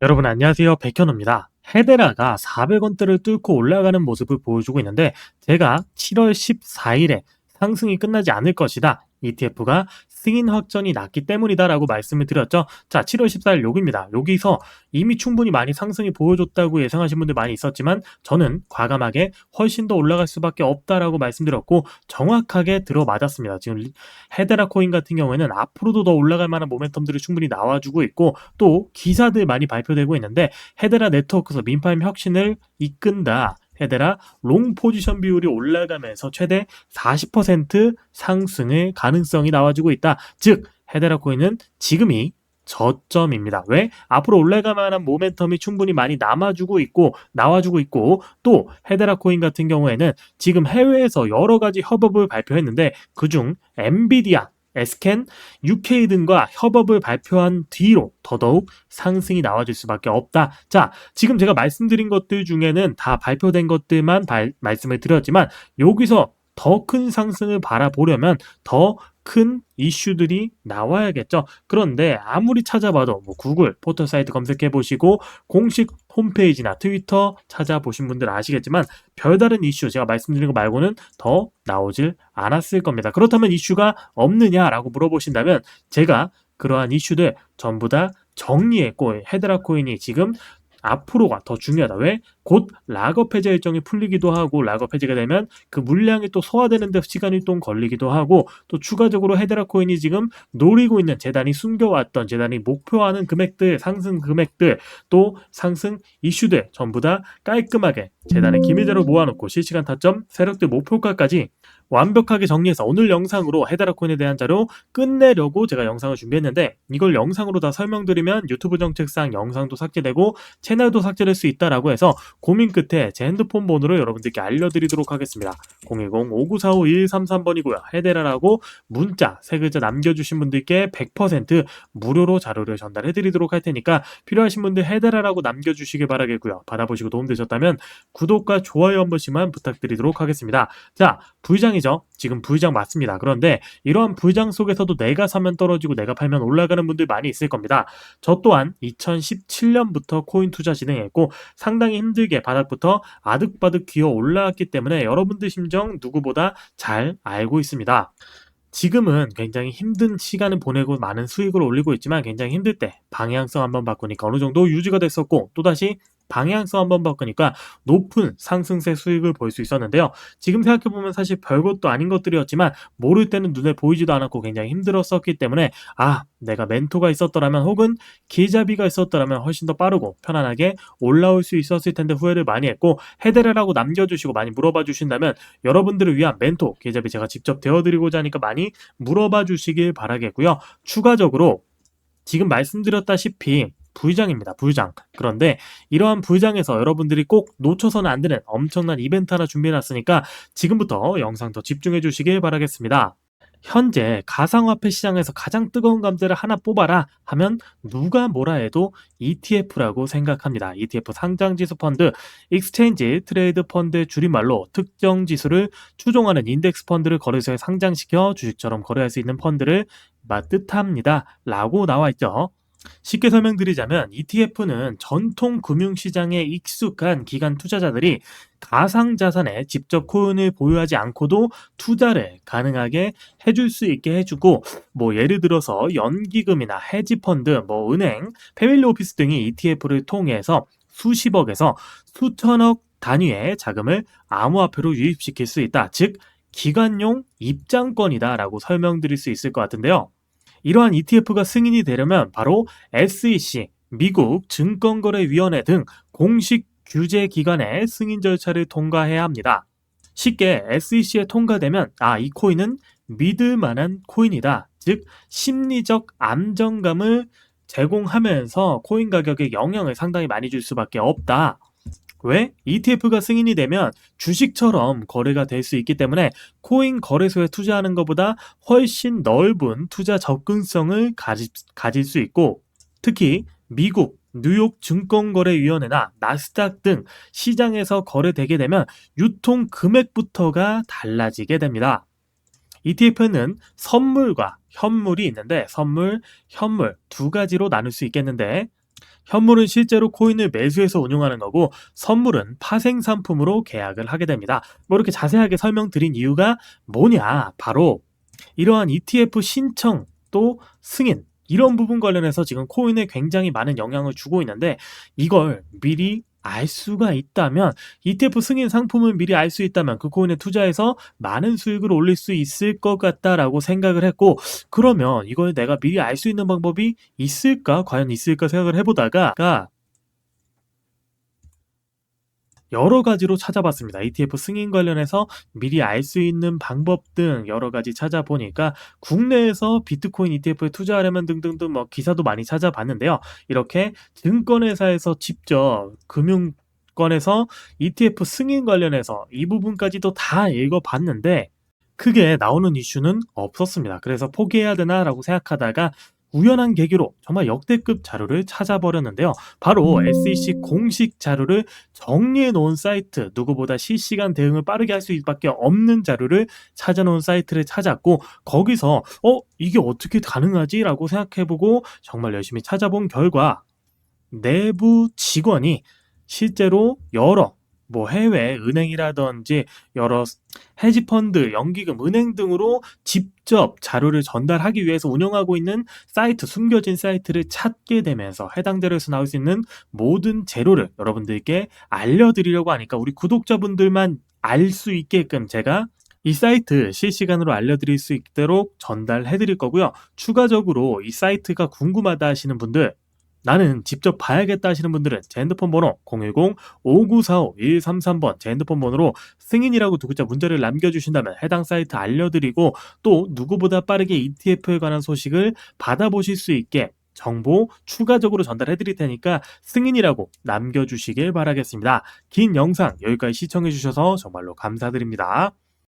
여러분 안녕하세요. 백현우입니다. 헤데라가 400원대를 뚫고 올라가는 모습을 보여주고 있는데 제가 7월 14일에 상승이 끝나지 않을 것이다. ETF가 승인 확정이 났기 때문이다라고 말씀을 드렸죠. 자, 7월 14일 여기입니다. 여기서 이미 충분히 많이 상승이 보여줬다고 예상하신 분들 많이 있었지만 저는 과감하게 훨씬 더 올라갈 수밖에 없다라고 말씀드렸고 정확하게 들어맞았습니다. 지금 헤데라 코인 같은 경우에는 앞으로도 더 올라갈 만한 모멘텀들이 충분히 나와주고 있고 또 기사들 많이 발표되고 있는데 헤데라 네트워크에서 민파임 혁신을 이끈다. 헤데라 롱 포지션 비율이 올라가면서 최대 40% 상승의 가능성이 나와주고 있다. 즉 헤데라 코인은 지금이 저점입니다. 왜? 앞으로 올라갈 만한 모멘텀이 충분히 많이 남아주고 있고 나와주고 있고 또 헤데라 코인 같은 경우에는 지금 해외에서 여러 가지 협업을 발표했는데 그중 엔비디아 에스캔, UK 등과 협업을 발표한 뒤로 더더욱 상승이 나와줄 수밖에 없다. 자, 지금 제가 말씀드린 것들 중에는 다 발표된 것들만 발, 말씀을 드렸지만 여기서 더 큰 상승을 바라보려면 더 큰 이슈들이 나와야겠죠. 그런데 아무리 찾아봐도 뭐 구글 포털 사이트 검색해 보시고 공식 홈페이지나 트위터 찾아보신 분들 아시겠지만 별다른 이슈 제가 말씀드린 거 말고는 더 나오질 않았을 겁니다. 그렇다면 이슈가 없느냐라고 물어보신다면 제가 그러한 이슈들 전부 다 정리했고 헤드라 코인이 지금 앞으로가 더 중요하다. 왜? 곧 락업 해제 일정이 풀리기도 하고 락업 해제가 되면 그 물량이 또 소화되는 데 시간이 좀 걸리기도 하고 또 추가적으로 헤드라 코인이 지금 노리고 있는 재단이 숨겨왔던 재단이 목표하는 금액들 상승 금액들 또 상승 이슈들 전부 다 깔끔하게 재단의 기밀대로 모아놓고 실시간 타점 세력들 목표가까지 완벽하게 정리해서 오늘 영상으로 헤드라 코인에 대한 자료 끝내려고 제가 영상을 준비했는데 이걸 영상으로 다 설명드리면 유튜브 정책상 영상도 삭제되고 채널도 삭제될 수 있다라고 해서 고민 끝에 제 핸드폰 번호로 여러분들께 알려드리도록 하겠습니다. 010-5945-133번이고요. 헤데라라고 문자 세 글자 남겨주신 분들께 100% 무료로 자료를 전달해드리도록 할 테니까 필요하신 분들 헤데라라고 남겨주시길 바라겠고요. 받아보시고 도움되셨다면 구독과 좋아요 한 번씩만 부탁드리도록 하겠습니다. 자, 부장이죠. 지금 부장 맞습니다. 그런데 이러한 부장 속에서도 내가 사면 떨어지고 내가 팔면 올라가는 분들 많이 있을 겁니다. 저 또한 2017년부터 코인 투자 진행했고 상당히 힘들게 바닥부터 아득바득 기어 올라왔기 때문에 여러분들 심정 누구보다 잘 알고 있습니다. 지금은 굉장히 힘든 시간을 보내고 많은 수익을 올리고 있지만 굉장히 힘들 때 방향성 한번 바꾸니까 어느 정도 유지가 됐었고 또다시 방향성 한번 바꾸니까 높은 상승세 수익을 볼 수 있었는데요. 지금 생각해보면 사실 별것도 아닌 것들이었지만 모를 때는 눈에 보이지도 않았고 굉장히 힘들었었기 때문에 아 내가 멘토가 있었더라면 혹은 기자비가 있었더라면 훨씬 더 빠르고 편안하게 올라올 수 있었을 텐데 후회를 많이 했고 헤드라라고 남겨주시고 많이 물어봐 주신다면 여러분들을 위한 멘토 기자비 제가 직접 되어드리고자 하니까 많이 물어봐 주시길 바라겠고요. 추가적으로 지금 말씀드렸다시피 부장입니다. 부장. 그런데 이러한 부장에서 여러분들이 꼭 놓쳐서는 안 되는 엄청난 이벤트 하나 준비해놨으니까 지금부터 영상 더 집중해 주시길 바라겠습니다. 현재 가상화폐 시장에서 가장 뜨거운 감자를 하나 뽑아라 하면 누가 뭐라 해도 ETF라고 생각합니다. ETF 상장 지수 펀드, 익스체인지 트레이드 펀드의 줄임말로 특정 지수를 추종하는 인덱스 펀드를 거래소에 상장시켜 주식처럼 거래할 수 있는 펀드를 뜻합니다. 라고 나와 있죠. 쉽게 설명드리자면 ETF는 전통 금융시장에 익숙한 기관 투자자들이 가상자산에 직접 코인을 보유하지 않고도 투자를 가능하게 해줄 수 있게 해주고 뭐 예를 들어서 연기금이나 헤지펀드, 뭐 은행, 패밀리 오피스 등이 ETF를 통해서 수십억에서 수천억 단위의 자금을 암호화폐로 유입시킬 수 있다. 즉 기관용 입장권이다라고 설명드릴 수 있을 것 같은데요. 이러한 ETF가 승인이 되려면 바로 SEC, 미국 증권거래위원회 등 공식 규제 기관의 승인 절차를 통과해야 합니다. 쉽게 SEC에 통과되면 아, 이 코인은 믿을 만한 코인이다. 즉, 심리적 안정감을 제공하면서 코인 가격에 영향을 상당히 많이 줄 수밖에 없다. 왜? ETF가 승인이 되면 주식처럼 거래가 될 수 있기 때문에 코인 거래소에 투자하는 것보다 훨씬 넓은 투자 접근성을 가지, 가질 수 있고 특히 미국 뉴욕 증권거래위원회나 나스닥 등 시장에서 거래되게 되면 유통 금액부터가 달라지게 됩니다. ETF는 선물과 현물이 있는데 선물, 현물 두 가지로 나눌 수 있겠는데 현물은 실제로 코인을 매수해서 운용하는 거고 선물은 파생 상품으로 계약을 하게 됩니다. 뭐 이렇게 자세하게 설명드린 이유가 뭐냐? 바로 이러한 ETF 신청 또 승인 이런 부분 관련해서 지금 코인에 굉장히 많은 영향을 주고 있는데 이걸 미리 알 수가 있다면 ETF 승인 상품을 미리 알 수 있다면 그 코인에 투자해서 많은 수익을 올릴 수 있을 것 같다라고 생각을 했고 그러면 이걸 내가 미리 알 수 있는 방법이 있을까? 과연 있을까 생각을 해보다가 여러 가지로 찾아봤습니다. ETF 승인 관련해서 미리 알 수 있는 방법 등 여러 가지 찾아보니까 국내에서 비트코인 ETF에 투자하려면 등등등 뭐 기사도 많이 찾아봤는데요. 이렇게 증권회사에서 직접 금융권에서 ETF 승인 관련해서 이 부분까지도 다 읽어봤는데 크게 나오는 이슈는 없었습니다. 그래서 포기해야 되나라고 생각하다가 우연한 계기로 정말 역대급 자료를 찾아버렸는데요. 바로 SEC 공식 자료를 정리해 놓은 사이트, 누구보다 실시간 대응을 빠르게 할 수밖에 없는 자료를 찾아놓은 사이트를 찾았고 거기서 어 이게 어떻게 가능하지라고 생각해보고 정말 열심히 찾아본 결과 내부 직원이 실제로 여러 뭐 해외 은행이라든지 여러 헤지 펀드, 연기금, 은행 등으로 직접 자료를 전달하기 위해서 운영하고 있는 사이트, 숨겨진 사이트를 찾게 되면서 해당 자료에서 나올 수 있는 모든 재료를 여러분들께 알려드리려고 하니까 우리 구독자분들만 알 수 있게끔 제가 이 사이트 실시간으로 알려드릴 수 있도록 전달해 드릴 거고요. 추가적으로 이 사이트가 궁금하다 하시는 분들 나는 직접 봐야겠다 하시는 분들은 제 핸드폰 번호 010-5945-133번 제 핸드폰 번호로 승인이라고 두 글자 문자를 남겨주신다면 해당 사이트 알려드리고 또 누구보다 빠르게 ETF에 관한 소식을 받아보실 수 있게 정보 추가적으로 전달해 드릴 테니까 승인이라고 남겨주시길 바라겠습니다. 긴 영상 여기까지 시청해 주셔서 정말로 감사드립니다.